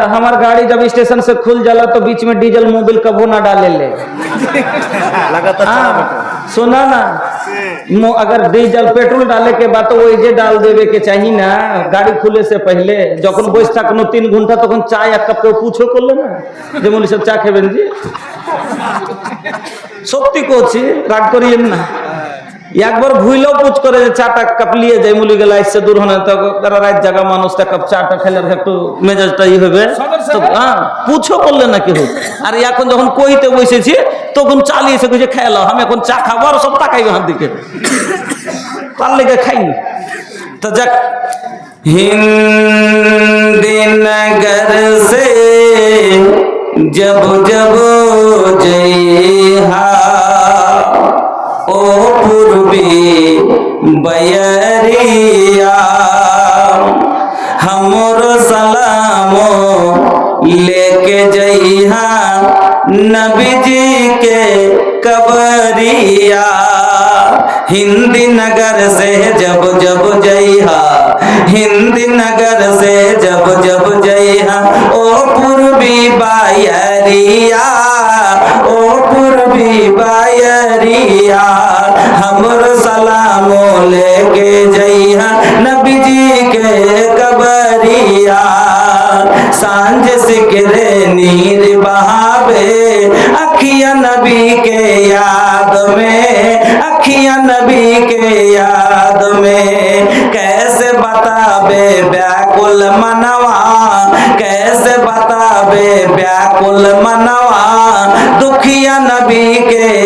हमार गाड़ी जब स्टेशन से खुल जाला तो बीच में डीजल मोबिल कबो ना डाले ले लगातार हाँ, सुना ना मो- अगर डीजल पेट्रोल डाले के बाद तो वो जे डाल देवे के चाहिए ना गाड़ी खुले से पहले যখন বসে থাকনো তিন ঘন্টা তখন চা এক কাপ কেউ পুছো করলো না যেমন সব চা খাবেন জি সত্যি করছি রাগ করিয়েন না একবার ভুইলেও পুচ করে যে চাটা কাপ নিয়ে যায় মুলি গেলে আসছে দূর হনে তারা রাত জাগা মানুষ তা কাপ চাটা খেলে একটু মেজাজটা ই হবে হ্যাঁ পুছো করলে নাকি হোক। আর এখন যখন কইতে বসেছি তখন চালিয়েছে কিছু খেয়ালাও আমি এখন চা খাব আর সব তাকাইবে হাত দিকে। তার লেগে খাইনি। তো যাক হিন্দিনগর সে জব জব যে बयरिया हमरो सलामो लेके जइहा नबी जी के कबरिया। हिंदी नगर से जब जब जइहा, हिंदी नगर से जब जब जइहा, ओ पूर्वी बायरिया, ओ पूर्वी बायरिया, हमर सलामो लेके जइहा नबी जी के कबरिया। साँझ सिकरे नीर बहावे, अखिया नबी के याद में, अखिया नबी के याद में। कैसे बताबे व्याकुल मनवा, कैसे बताबे व्याकुल मनवा। दुखिया नबी के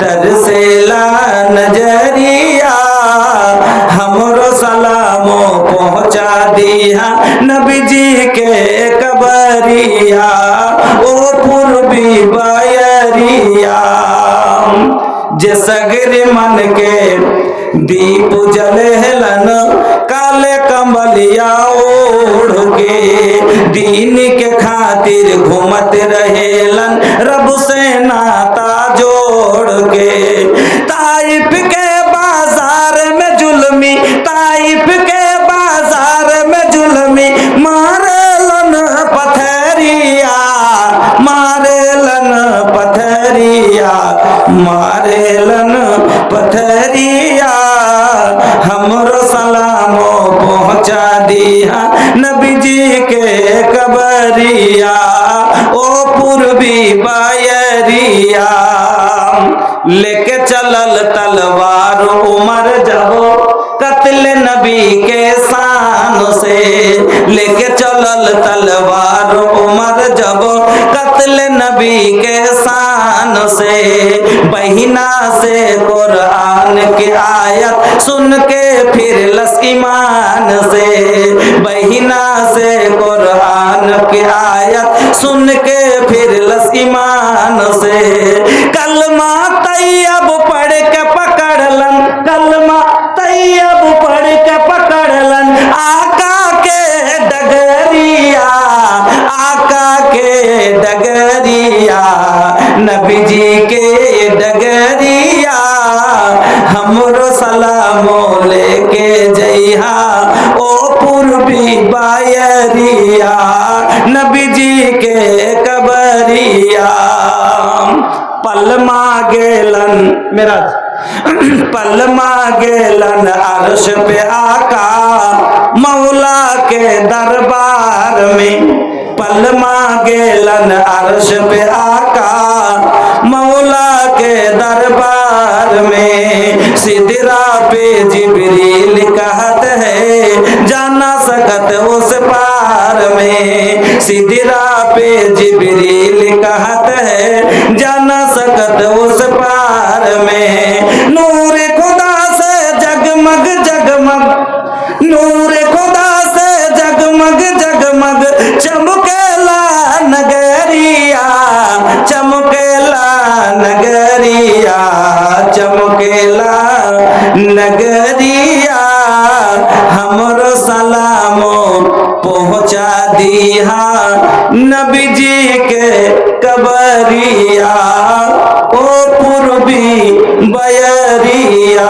तरसेला नज़रिया, हमरो सलामो पहुँचा दिया नबी जी के कबरिया, ओ पूर्वी बयरिया। जे सगरे मन के दीप जलेलन काले कमलिया ओढ़ के, दीन के खातिर घूमत रहेलन, रब से नाता मारेलन पथरिया, हमरो सलामो पहुँचा दिया नबी जी के कबरिया, ओ पूर्वी बायरिया। लेके चलल तलवार उमर जबो कत्ल नबी के लेके चलल तलवार उमर जब कत्ल नबी के शान से, बहिना से कुरान के आयत सुन के फिर लस से, बहिना से कुरान के आयत सुन के फिर लस से हमरो सलामो लेके जइहा ओ पूर्वी बायरिया नबी जी के कबरिया पल गेलन मेरा पल गेलन अर्श पे आका मौला के दरबार में पल गेलन अर्श पे आका के दरबार में सिदरा पे जिबरील कहत है, जाना सकत उस पार में। सिदरा पे जिबरील कहत है, जाना सकत उस पार में। नूर खुदा से जगमग जगमग। नूर खुदा से जगमग जगमग। चमकेला नगरिया चमकेला नगरिया नगरिया हमरो सलामो पहुँचा दी दिया नबी जी के कबरिया ओ पूर्वी बयरिया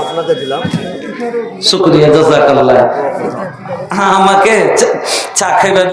আপনাদের দিলাম শুক্রিয়া জাজাকাল্লাহ হ্যাঁ আমাকে চা- চা খাইবার